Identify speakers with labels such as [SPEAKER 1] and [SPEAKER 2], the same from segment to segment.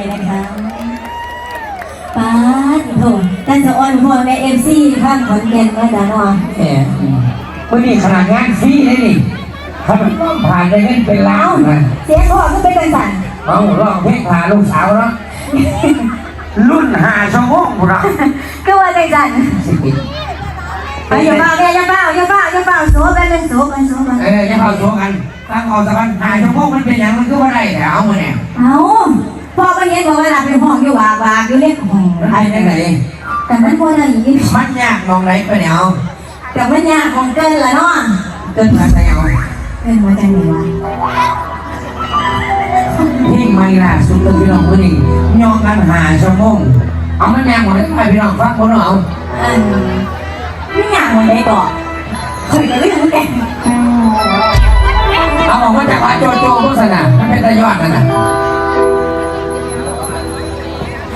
[SPEAKER 1] ยนะคะป้าโถท่านสะอ้อนหัวแม่เอ็มซีข้างขอนแก่นมาดากนอน
[SPEAKER 2] แหมวันนี้ขนาดงานฟรีเลยนี่ทำไมต้องผ่านได้เงินเป็นล้า
[SPEAKER 1] น
[SPEAKER 2] นะ
[SPEAKER 1] เสียงพ่อก็เป็นสั่น
[SPEAKER 2] เอาลองเพลงพาลูกสาวเนะรุ่นหาสมองเรา
[SPEAKER 1] ก็ว่าใน
[SPEAKER 2] จัน
[SPEAKER 1] ไปอย่าเปล่าเนี่ยอย่าเปล่าอย่าเปล่าอย่าเปล่าสู้กันเป็นโซ่กันโซ่กัน
[SPEAKER 2] เอออย่าเปาสู้กันตั้งเอาสักวันหาสมองมันเป็นอย่างมันก็ว่าได้แต่เอาเนี่ย
[SPEAKER 1] เอา อยู่วากวากอยู่เล็กห้อง
[SPEAKER 2] ไอ้ได้ไหน
[SPEAKER 1] แต่มันพอได้ยิน
[SPEAKER 2] มันยากมองไหนไปเนี่ยเอา
[SPEAKER 1] แต่มันยากของเกินละเนาะ
[SPEAKER 2] เกินมาแต่เอา
[SPEAKER 1] เป็นหัวใจหนวะ
[SPEAKER 2] เพลงไม่ล่ะสุดเลยพี่น้องคนหนี้ยองกันหาชั่วโมงเอาไม่แม่งหมดเลยไปพี่น้องฟังคนเอา
[SPEAKER 1] อันไม่ยากหัวใจก่อนเคยจะเรื่องแก
[SPEAKER 2] เอาออกมาจากวัดโจโจ้โฆษณามันเป็นตะยอดนั่นน่ะ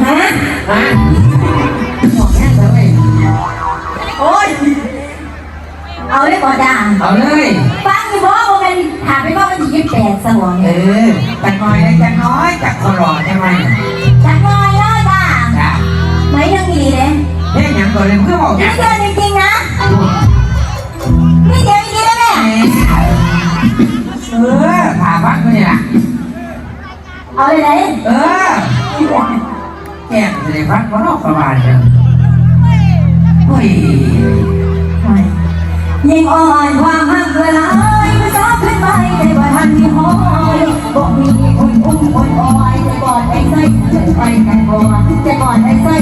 [SPEAKER 1] ฮะ
[SPEAKER 2] ฮะบอกแค่เธอเลย
[SPEAKER 1] โอ้ย เอาเลยก่อนจ้า
[SPEAKER 2] เอาเลย
[SPEAKER 1] ฟังอยู่บ่ว่ามันถามไปว่ามันยี่สิบแปดสมอง
[SPEAKER 2] เออจักหน่อยนะจักน้อยจักคนรอใช่ไหม
[SPEAKER 1] จักหน่อยแล้วจ้า
[SPEAKER 2] จ้ะ
[SPEAKER 1] ไหนยังดีเลย
[SPEAKER 2] เฮ้ยยังก่อนเลยเพื่อบอก
[SPEAKER 1] นี่
[SPEAKER 2] ยัง
[SPEAKER 1] เกินจริงๆนะนี่เดียวจริงๆนะแม่
[SPEAKER 2] เออผ่าฟักนี่นะ
[SPEAKER 1] เอาเลยไหน
[SPEAKER 2] เออ แก้มจะได้ฟักมันอกประมาณนึงเฮ้ย
[SPEAKER 1] ยิ่งอ่อนความหักละลายมันซับขึ้นไปแต่ว่าทันที่หอยบอกมีคนอุ้มคนอ่อยแต่ก่อนไอ้ไส้จะไปแต่ก่อนแต่ก่อน
[SPEAKER 2] ไอ้
[SPEAKER 1] ไส้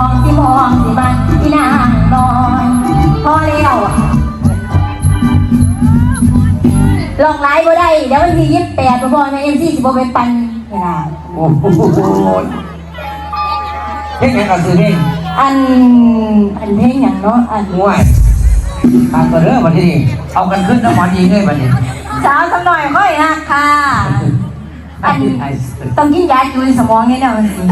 [SPEAKER 1] องสิมองสิบันที่นางนอนพอแล้วลองไลฟ์บ่ได้เดี๋ยววันที่ยี่สิบแปดพ่อแม่เอ็มซีสิบ่ไปปันเวลา
[SPEAKER 2] โอ้โหเฮ้ยยังเอาซื้อเอง
[SPEAKER 1] อันอันเพลงอย่างเนาะอัน
[SPEAKER 2] ห่วยตามตัวเรื่องมาที่นี่เอากันขึ้นน้ำมันยิงเลยมาเนี่ย
[SPEAKER 1] สาวสักหน่อยค่อยฮักค่ะอันต้องกินยาจูนสมองเนี่ยนะมันสิ